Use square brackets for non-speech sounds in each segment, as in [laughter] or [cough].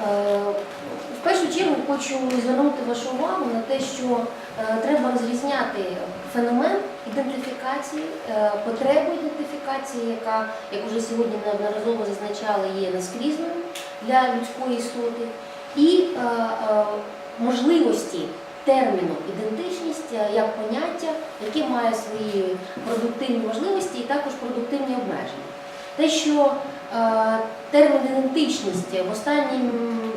Е, В першу чергу хочу звернути вашу увагу на те, що е, треба розрізняти феномен ідентифікації, е, потребу ідентифікації, яка, як вже сьогодні неодноразово зазначали, є наскрізною для людської істоти, і можливості терміну ідентичність як поняття, яке має свої продуктивні можливості і також продуктивні обмеження. Те, що термін ідентичність в останні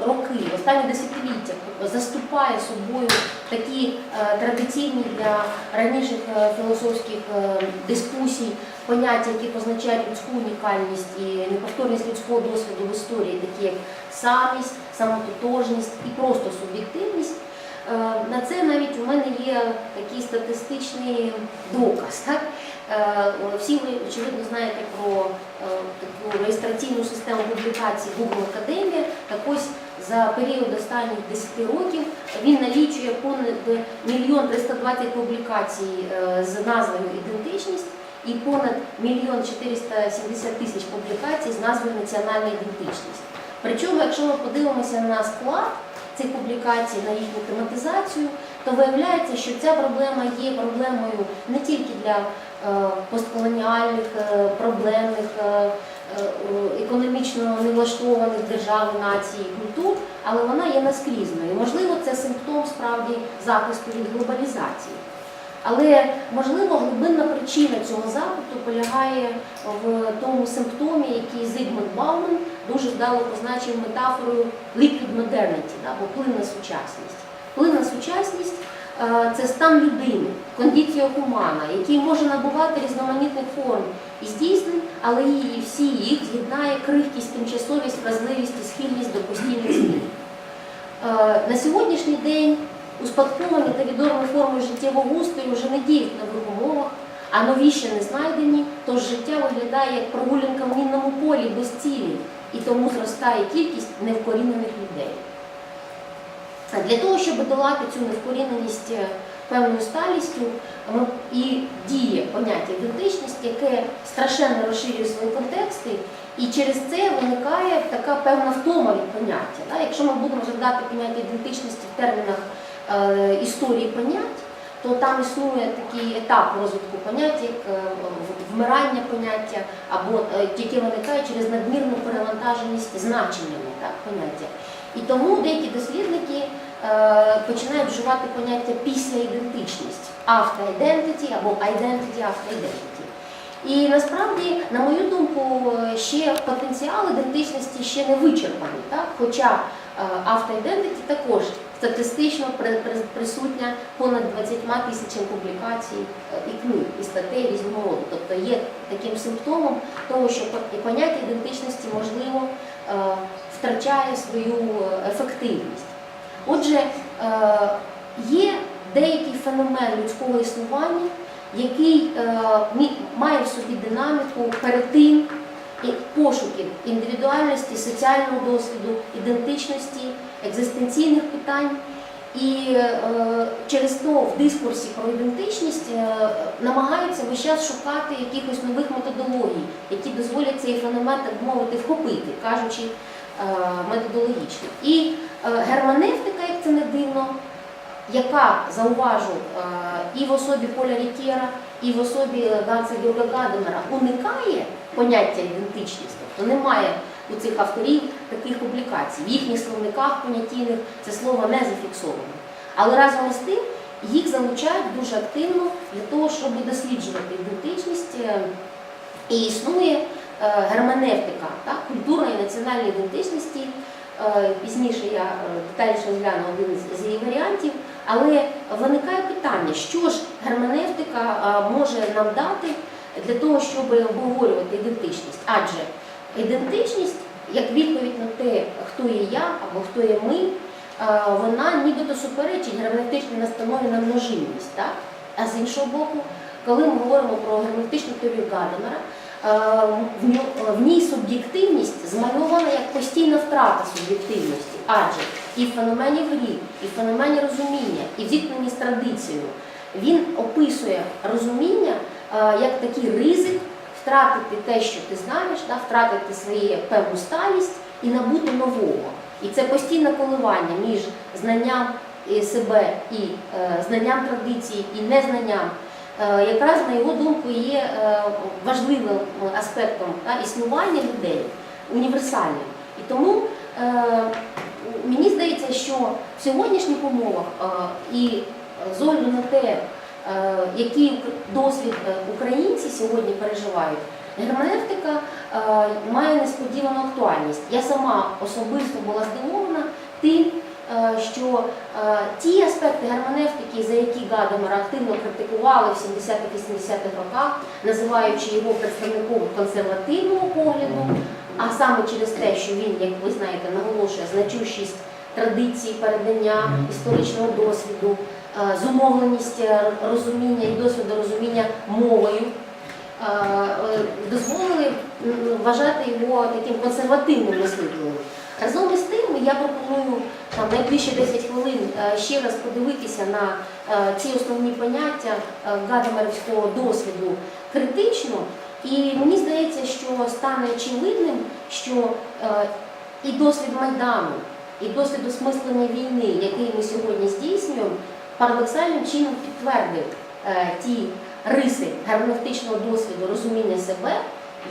роки, в останні десятиліття заступає собою такі е, традиційні для раніших е, філософських е, дискусій поняття, які позначають людську унікальність і неповторність людського досвіду в історії, такі як самість, самототожність і просто суб'єктивність. Е, На це навіть у мене є такий статистичний доказ. Так? Е, Всі ви, очевидно, знаєте про е, таку реєстраційну систему публікацій Google Академія. Так ось за період останніх 10 років він налічує понад мільйон 320 публікацій е, з назвою ідентичність і понад мільйон 470 тисяч публікацій з назвою національна ідентичність. Причому, якщо ми подивимося на склад цих публікацій, на їхню тематизацію, то виявляється, що ця проблема є проблемою не тільки для постколоніальних, е, проблемних, е, е, економічно невлаштованих держав, націй, культур, але вона є наскрізною. Можливо, це симптом справді захисту від глобалізації. Але можливо глибинна причина цього запиту полягає в тому симптомі, який Зигмунд Бауман дуже вдало позначив метафорою liquid modernity, або плинна сучасність. Плинна сучасність е, це стан людини, кондиція хумана, який може набувати різноманітних форм і здійснень, але її всі їх з'єднає крихкість, тимчасовість, вразливість і схильність до постійних змін. Е, На сьогоднішній день успадковані та відомі форми життєвого устрою вже не діють на нових умовах, а нові ще не знайдені, тож життя виглядає як прогулянка в мінному полі без цілі, і тому зростає кількість невкорінених людей. Для того, щоб долати цю невкоріненість е, певною сталістю, і діє поняття ідентичність, яке страшенно розширює свої контексти, і через це виникає така певна втома від поняття. Якщо ми будемо розглядати поняття ідентичності в термінах е, історії понять, то там існує такий етап розвитку поняття, як е, вмирання поняття, або яке виникає через надмірну перевантаженість значеннями так, поняття. І тому деякі дослідники е, починають вживати поняття після ідентичність, identity або identity identity. І насправді, на мою думку, ще потенціал ідентичності ще не вичерпаний, так? хоча е, after також статистично при- при- присутня понад 20 тисячам публікацій е, і книг, і статей різного роду. Тобто є таким симптомом того, що по- поняття ідентичності можливо втрачає свою е, ефективність. Отже, е, є деякий феномен людського існування, який е, має в собі динаміку перетин пошуків індивідуальності, соціального досвіду, ідентичності, екзистенційних питань. І через то в дискурсі про ідентичність намагаються весь час шукати якихось нових методологій, які дозволять цей феномен, так мовити, вхопити, кажучи методологічно. І е, германевтика, як це не дивно, яка зауважу е, і в особі Поля Рікера, і в особі Ганса Георга Гаденера уникає поняття ідентичність, тобто немає у цих авторів таких публікацій. В їхніх словниках понятійних це слово не зафіксовано. Але разом із тим їх залучають дуже активно для того, щоб досліджувати ідентичність. е, І існує е, герменевтика так, культурної і національної ідентичності. Е, Пізніше я е, детальніше розгляну один з- її варіантів, але виникає питання, що ж герменевтика е, може нам дати для того, щоб обговорювати ідентичність. Адже ідентичність, як відповідь на те, хто є я або хто є ми, е, вона нібито суперечить герменевтичній настанові на множинність. Так? А з іншого боку, коли ми говоримо про герменевтичну теорію Гаденера, е, в ньо- в ній суб'єктивність змальована як постійна втрата суб'єктивності, адже і в феномені грі, і в феномені розуміння, і в зіткненні з традицією він описує розуміння е, як такий ризик втратити те, що ти знаєш, втратити свою певну сталість і набути нового. І це постійне коливання між знанням е, себе і е, знанням традицій і незнанням, е, якраз на його думку є е, важливим аспектом існування людей, універсальним. І тому е, мені здається, що в сьогоднішніх умовах е, і з огляду на те, е, який досвід е, українці сьогодні переживають, герменевтика е, має несподівану актуальність. Я сама особисто була здивована тим, е, що е, ті аспекти герменевтики, за які Гадамер активно критикували в 70-80-х роках, називаючи його представником консервативного погляду, а саме через те, що він, як ви знаєте, наголошує значущість традиції передання історичного досвіду, е, зумовленість е, розуміння і досвіду розуміння мовою, е, е, дозволили вважати його таким консервативним мислителем. Разом із тим, я пропоную там найближчі 10 хвилин е, ще раз подивитися на е, ці основні поняття е, гадамерівського досвіду критично. І мені здається, що стане очевидним, що і досвід Майдану, і досвід осмислення війни, який ми сьогодні здійснюємо, парадоксальним чином підтвердив ті риси герменевтичного досвіду розуміння себе,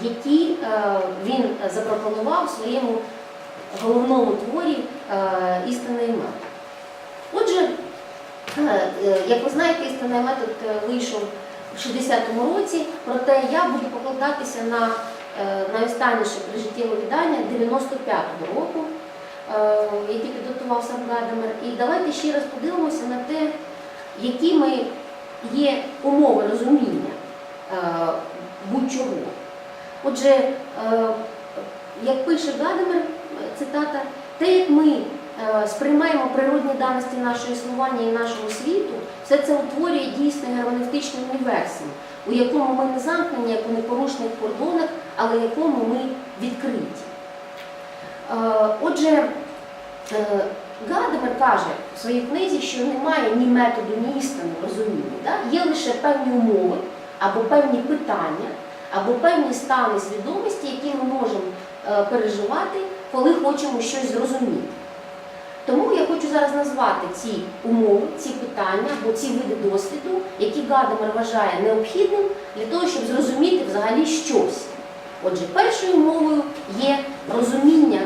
які він запропонував своєму головному творі е, істинний метод. Отже, е, е, як ви знаєте, істинний метод вийшов в 60-му році, проте я буду покладатися на найостанніше прижиттєве видання 95-го року, яке підготував сам Гадамер. І давайте ще раз подивимося на те, якими є умови розуміння будь-чого. Отже, як пише Гадамер, цитата, те, як ми е, сприймаємо природні даності нашого існування і нашого світу, все це утворює дійсний герменевтичний універсум, у якому ми не замкнені, як у непорушних кордонах, але якому ми відкриті. Е, Отже, е, Гадамер каже в своїй книзі, що немає ні методу, ні істини розуміння. Да? Є лише певні умови або певні питання, або певні стани свідомості, які ми можемо переживати, коли хочемо щось зрозуміти. Тому я хочу зараз назвати ці умови, ці питання або ці види досвіду, які Гадамер вважає необхідним для того, щоб зрозуміти взагалі щось. Отже, першою умовою є розуміння,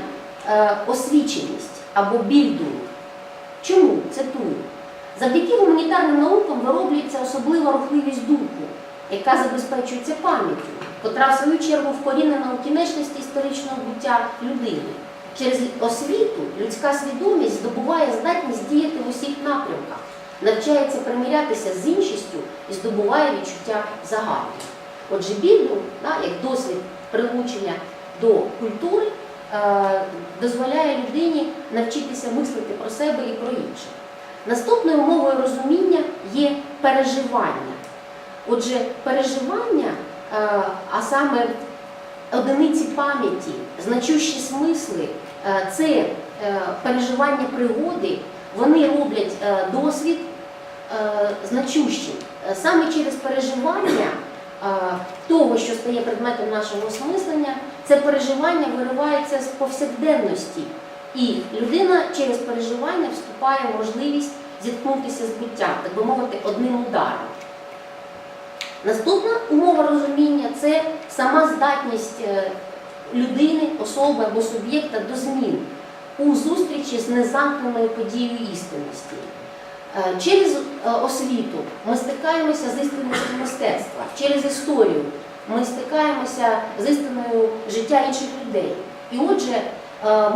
е, освіченість або більдунг. Чому? Цитую. Завдяки гуманітарним наукам вироблюється особлива рухливість духу, яка забезпечується пам'яттю, котра в свою чергу вкорінена у кінечності історичного буття людини. Через освіту людська свідомість здобуває здатність діяти в усіх напрямках, навчається примирятися з іншістю і здобуває відчуття загального. Отже, да, як досвід прилучення до культури, е, дозволяє людині навчитися мислити про себе і про інших. Наступною умовою розуміння є переживання. Отже, переживання, а саме одиниці пам'яті, значущі смисли, е, це е, переживання пригоди, вони роблять е, досвід е, значущим. Е, Саме через переживання е, того, що стає предметом нашого осмислення, це переживання виривається з повсякденності. І людина через переживання вступає в можливість зіткнутися з буттям, так би мовити, одним ударом. Наступна умова розуміння це сама здатність е, людини, особи або суб'єкта до змін у зустрічі з незамкненою подією істинності. Е, Через е, освіту ми стикаємося з істинністю мистецтва, через історію ми стикаємося з істиною життя інших людей. І отже,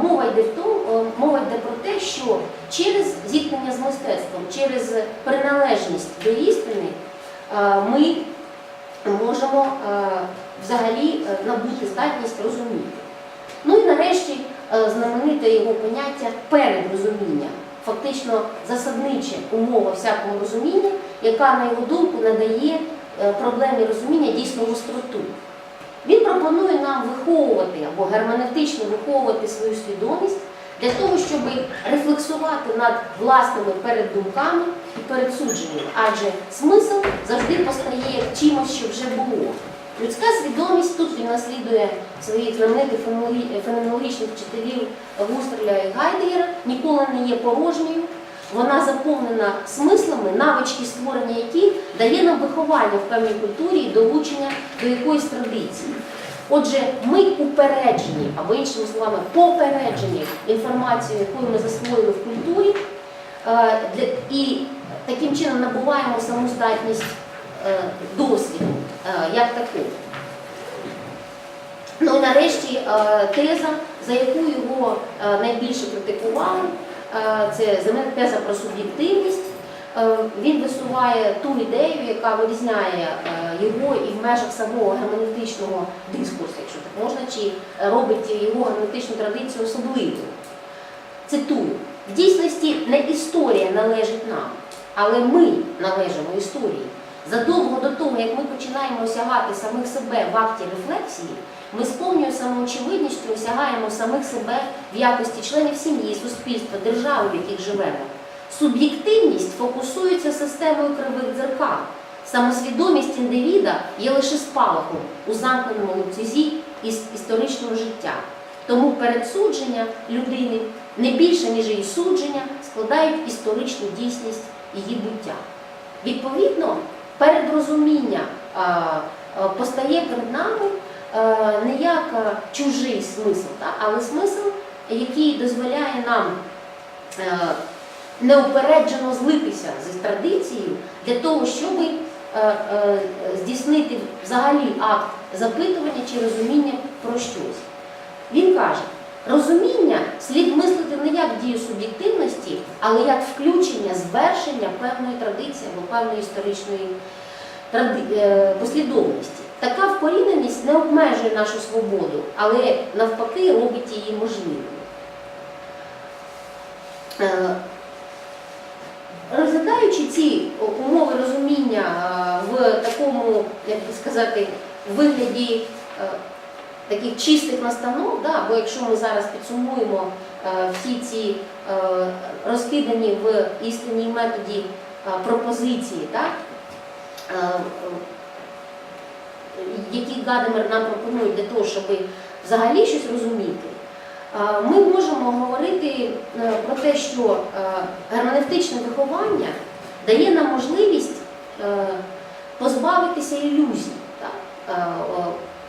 мова йде в тому, мова йде про те, що через зіткнення з мистецтвом, через приналежність до істини ми можемо е, взагалі е, набути здатність розуміти. Ну і нарешті е, знамените його поняття передрозуміння, фактично засаднича умова всякого розуміння, яка, на його думку, надає проблемі розуміння дійсно гостроту. Він пропонує нам виховувати або герменевтично виховувати свою свідомість для того, щоб рефлексувати над власними переддумками і передсудженнями, адже смисл завжди постає чимось, що вже було. Людська свідомість тут він наслідує своїх знаменитих феноменологічних вчителів Густерля і Гайдгера, ніколи не є порожньою. Вона заповнена смислами, навички створення яких дає нам виховання в певній культурі і долучення до якоїсь традиції. Отже, ми упереджені, або іншими словами, попереджені інформацією, яку ми засвоїли в культурі, е, і таким чином набуваємо самоздатність е, досвіду е, як таку. Ну і нарешті теза, за яку його найбільше критикували, це теза про суб'єктивність. Е, Він висуває ту ідею, яка вирізняє е, його і в межах самого герменевтичного дискурсу, якщо так можна, чи робить його герменевтичну традицію особливою. Цитую: в дійсності не історія належить нам, але ми належимо історії. Задовго до того, як ми починаємо осягати самих себе в акті рефлексії, ми з повною самоочевидністю осягаємо самих себе в якості членів сім'ї, суспільства, держави, в яких живемо. Суб'єктивність фокусується системою кривих дзеркал. Самосвідомість індивіда є лише спалахом у замкненому ланцюзі із історичного життя. Тому передсудження людини не більше, ніж її судження, складають історичну дійсність її буття. Відповідно, передрозуміння а, а, постає перед нами а, не як чужий смисл, але смисл, який дозволяє нам е, неупереджено злитися з традицією для того, щоб е, е, здійснити взагалі акт запитування чи розуміння про щось. Він каже, розуміння слід мислити не як дію суб'єктивності, але як включення, звершення певної традиції або певної історичної е, послідовності. Така вкоріненість не обмежує нашу свободу, але навпаки робить її можливою. Розглядаючи ці умови розуміння е, в такому, як би сказати, вигляді е, таких чистих настанов, да, бо якщо ми зараз підсумуємо е, всі ці розкидані в істинній методі пропозиції, е, які Гадамер нам пропонує для того, щоб взагалі щось розуміти, ми можемо говорити е, про те, що е, герменевтичне виховання дає нам можливість е, позбавитися ілюзій. Е,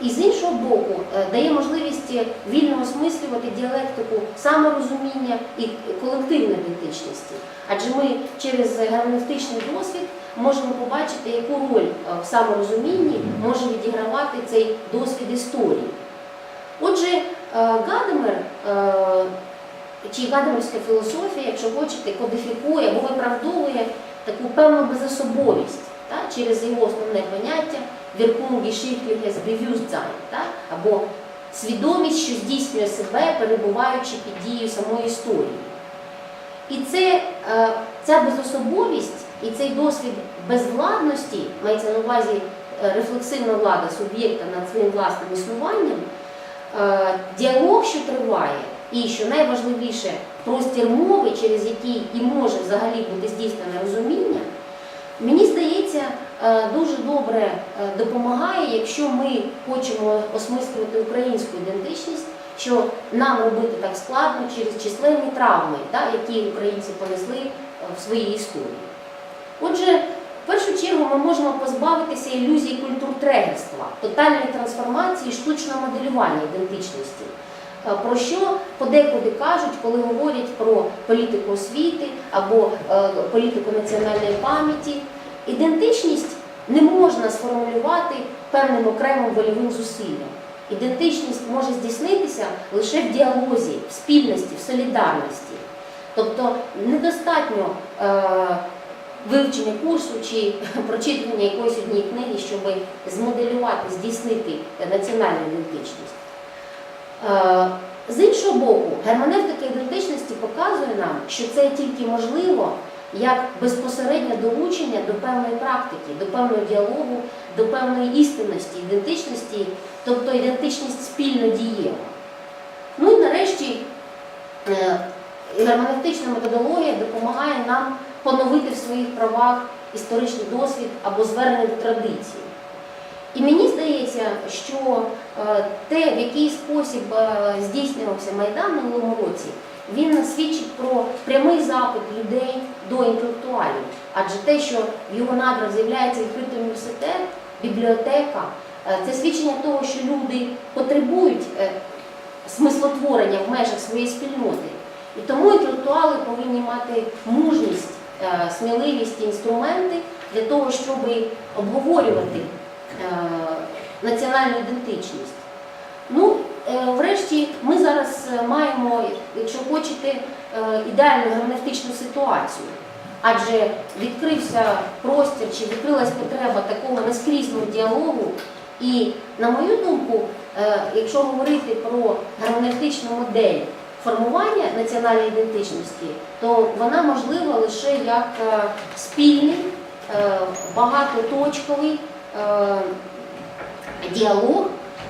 І з іншого боку, е, дає можливість вільно осмислювати діалектику саморозуміння і колективної ідентичності. Адже ми через герменевтичний досвід можемо побачити, яку роль е, в саморозумінні може відігравати цей досвід історії. Е, Гадамер е, чи гадамерська філософія, якщо хочете, кодифікує або виправдовує таку певну безособовість та, через його основне поняття Wirkung geschichtliches Bewusstsein, та, або свідомість, що здійснює себе, перебуваючи під дією самої історії. І це, е, ця безособовість і цей досвід безвладності, мається на увазі рефлексивна влада суб'єкта над своїм власним існуванням, діалог, що триває, і що найважливіше, простір мови, через який і може взагалі бути здійснене розуміння, мені здається, е, дуже добре е, допомагає, якщо ми хочемо осмислювати українську ідентичність, що нам робити так складно через численні травми, які українці понесли е, в своїй історії. Отже, чергу ми можемо позбавитися ілюзії культуртрегерства, тотальної трансформації, штучного моделювання ідентичності. Е, Про що подекуди кажуть, коли говорять про політику освіти або е, політику національної пам'яті. Ідентичність не можна сформулювати певним окремим вольовим зусиллям. Ідентичність може здійснитися лише в діалозі, в спільності, в солідарності. Тобто недостатньо е, вивчення курсу чи [laughs] прочитання якоїсь однієї книги, щоб змоделювати, здійснити національну ідентичність. Е, З іншого боку, герменевтика ідентичності показує нам, що це тільки можливо як безпосереднє долучення до певної практики, до певного діалогу, до певної істинності, ідентичності, тобто ідентичність спільно дієва. Ну і нарешті е, герменевтична методологія допомагає нам поновити в своїх правах історичний досвід або звернення до традиції. І мені здається, що е, те, в який спосіб е, здійснювався Майдан минулому році, він свідчить про прямий запит людей до інтелектуалів. Адже те, що в його надрах з'являється відкритий університет, бібліотека, е, це свідчення того, що люди потребують смислотворення в межах своєї спільноти. І тому інтелектуали повинні мати мужність, сміливість і інструменти для того, щоб обговорювати е, національну ідентичність. Ну, е, врешті, ми зараз е, маємо, якщо хочете, е, ідеальну герменевтичну ситуацію. Адже відкрився простір чи відкрилась потреба такого наскрізного діалогу. І, на мою думку, е, якщо говорити про герменевтичну модель формування національної ідентичності, то вона можлива лише як е, спільний, е, багатоточковий е, діалог,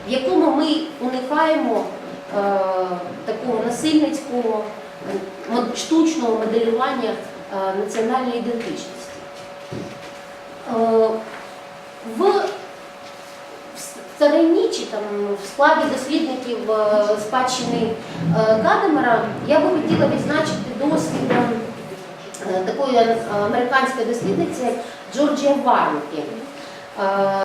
в якому ми уникаємо такого насильницького штучного моделювання національної ідентичності. В царині чи там в складі дослідників е, спадщини Кадемера я би хотіла відзначити досвід е, такої е, американської дослідниці Джорджія Варнкі. Е,